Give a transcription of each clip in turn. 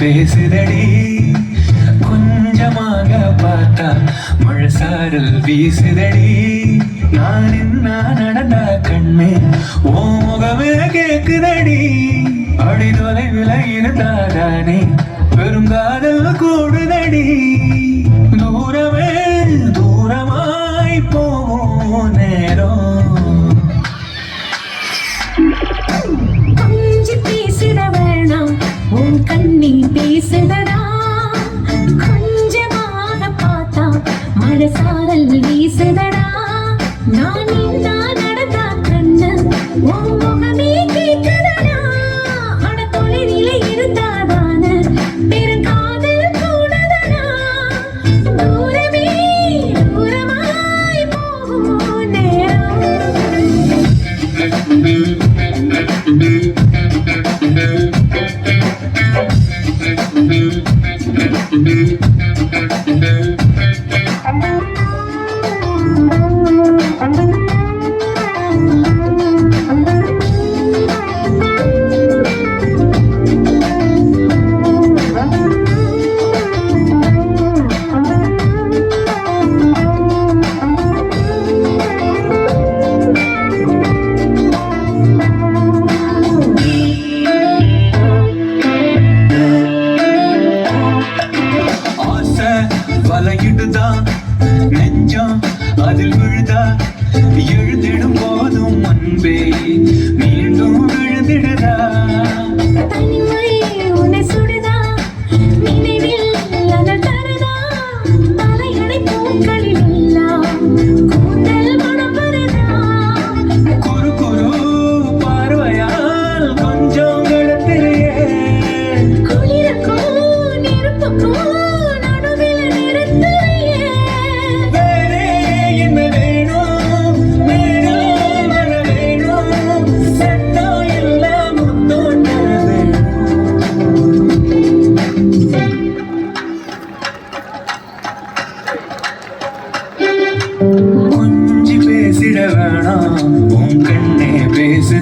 பேசுதடி. கொஞ்சமாக பார்த்தா மழை வீசுதடி. நான் என்ன நடந்தா கண்ணே? ஓ முகமே கேக்குதடி. அடி தொலைவில் இருந்தாதானே பெருங்காதல் கூடுதடி. தூரமே தூரமாய் போகும் நேரம். பேசிட வேணாம் உன் கண்ணி பேசுதடா கொஞ்சமாக பார்த்தா மழை சாரல் வீசுதடா? நான் நடந்தா கண்ணு உன் முகமே தலையிடுதா நெஞ்சம் அதில் விழுதா? எழுதிடும் போதும்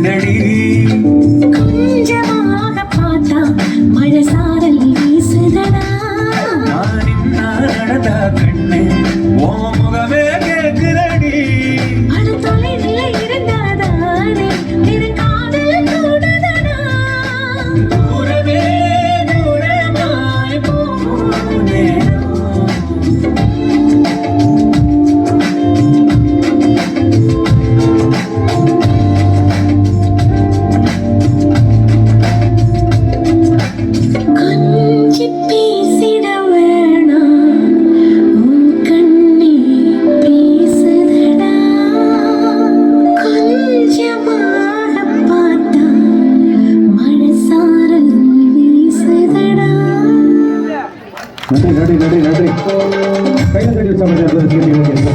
பேசுதடி கொஞ்சமாக பார்த்தா மழை சாரல் வீசுதடா. நான் என்ன நடந்தா கண்ணே ஓ நன்றி நன்றி நன்றி நன்றி. கையில் கட்டி வச்ச